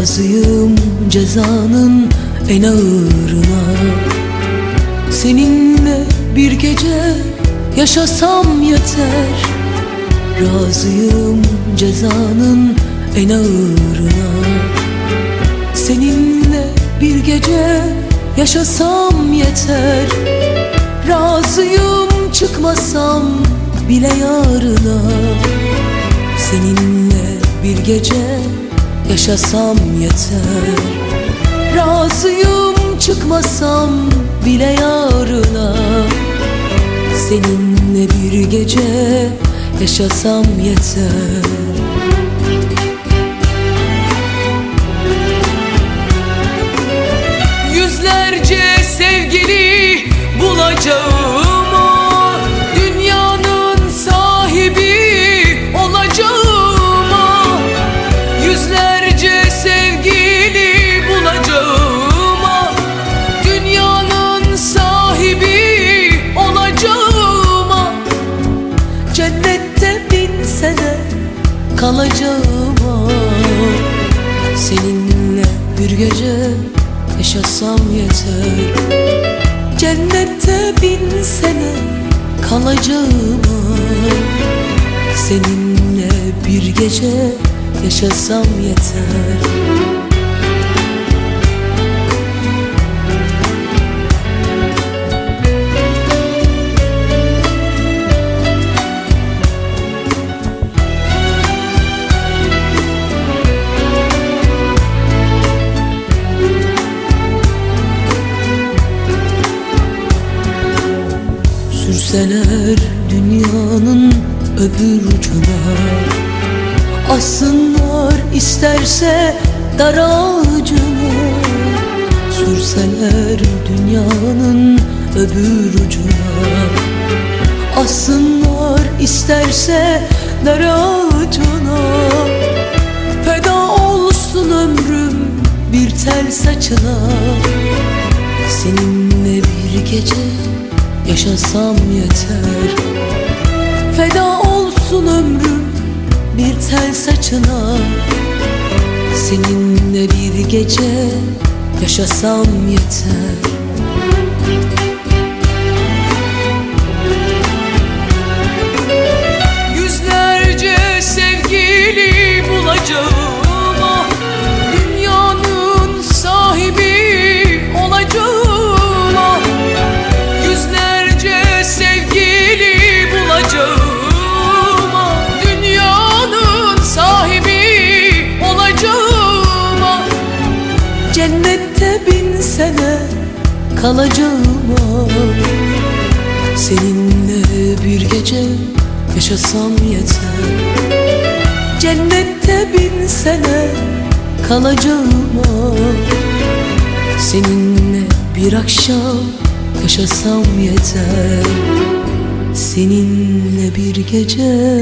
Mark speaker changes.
Speaker 1: Razıyım cezanın en ağırına. Seninle bir gece yaşasam yeter. Razıyım cezanın en ağırına. Seninle bir gece yaşasam yeter. Razıyım çıkmasam bile yarına. Seninle bir gece yaşasam yeter. Razıyım çıkmasam bile yarına. Seninle bir gece yaşasam yeter. Yüzlerce sevgili bulacağım kalacağım o. Seninle bir gece yaşasam yeter. Cennette bin sene kalacağım Seninle bir gece yaşasam yeter Sürseler dünyanın öbür ucuna. Assınlar isterse dar ağacına. Sürseler dünyanın öbür ucuna. Assınlar isterse dar ağacına. Feda olsun ömrüm bir tel saçına yaşasam yeter. Feda olsun ömrüm bir tel saçına. Seninle bir gece yaşasam yeter kalacağım ah. Seninle bir gece yaşasam yeter Cennette bin sene kalacağım ah. Seninle bir akşam yaşasam yeter Seninle bir gece